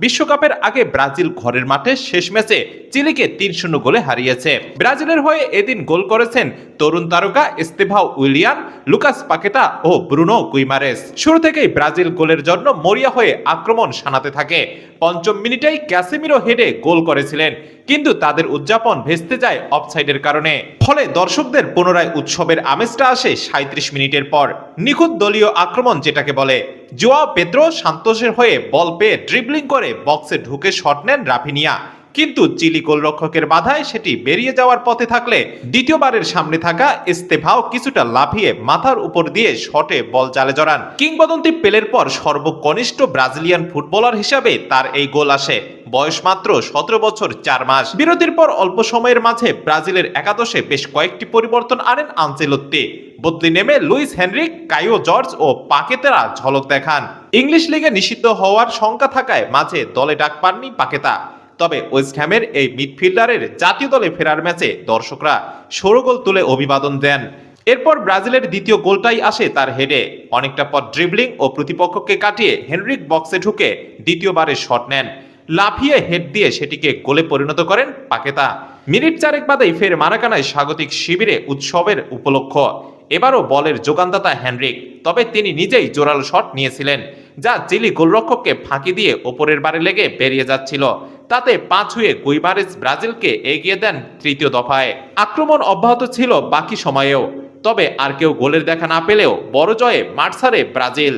বিশ্বকাপের আগে ব্রাজিল ঘরের মাঠে শেষ ম্যাচে চিলিকে তিন শূন্য গোলে হারিয়েছে। ব্রাজিলের হয়ে এদিন গোল করেছেন তরুণ তারকা ইস্তেভাও উইলিয়ান, লুকাস পাকেতা ও ব্রুনো কুইমারেস শুরু থেকেই ব্রাজিল গোলের জন্য মরিয়া হয়ে আক্রমণ শানাতে থাকে। পঞ্চম মিনিটেই ক্যাসেমিরো হেডে গোল করেছিলেন, কিন্তু তাদের উদযাপন ভেস্তে যায় অফসাইডের কারণে। ফলে দর্শকদের পুনরায় উৎসবের আমেজটা আসে সাঁত্রিশ মিনিটের পর। নিখুঁত দলীয় আক্রমণ যেটাকে বলে জোয়া পেদ্রো সান্তোষের হয়ে বল পেয়ে ড্রিবলিং করে বক্সে ঢুকে শট নেন রাফিনিয়া। কিন্তু চিলি গোলরক্ষকের বাধায় সেটি বেরিয়ে যাওয়ার পথে থাকলে দ্বিতীয়বারের সামনে থাকা ইস্তেফাও কিছুটা লাফিয়ে মাথার উপর দিয়ে শটে বল জালে জড়ান। কিংবদন্তি পেলের পর সর্বকনিষ্ঠ ব্রাজিলিয়ান ফুটবলার হিসাবে তার এই গোল আসে। বয়স মাত্র সতেরো বছর চার মাস। বিরতির পর অল্প সময়ের মাঝে ব্রাজিলের একাদশে বেশ কয়েকটি পরিবর্তন আনেন আনচেলত্তি বদলি নেমে লুইস হেনরিক, কাইও জর্জ ও পাকেতেরা ঝলক দেখান। ইংলিশ লিগে নিষিদ্ধ হওয়ার শঙ্কা থাকায় মাঝে দলে ডাক পাননি পাকেতা। তবে ওয়েস্ট হ্যামের এই মিডফিল্ডারের জাতীয় দলে ফেরার ম্যাচে দর্শকরা ষোলো গোল তুলে অভিবাদন দেন। এরপর ব্রাজিলের দ্বিতীয় গোলটাই আসে তার হেডে। অনেকটা পর ড্রিবলিং ও প্রতিপক্ষকে কাটিয়ে হেনরিক বক্সে ঢুকে দ্বিতীয়বারের শট নেন। লাফিয়ে হেড দিয়ে সেটিকে গোলে পরিণত করেন পাকেতা। মিনিট চারেক বাদেই ফের মারাকানায় স্বাগতিক শিবিরে উৎসবের উপলক্ষ। এবারও বলের যোগানদাতা হ্যানরিক, তবে তিনি নিজেই জোরালো শট নিয়েছিলেন, যা চিলি গোলরক্ষককে ফাঁকি দিয়ে ওপরের বারে লেগে বেরিয়ে যাচ্ছিল। তাতে পাঁচ হয়ে গুইমারেস ব্রাজিলকে এগিয়ে দেন তৃতীয় দফায়। আক্রমণ অব্যাহত ছিল বাকি সময়েও, তবে আর কেউ গোলের দেখা না পেলেও বড় জয়ে মাঠ ব্রাজিল।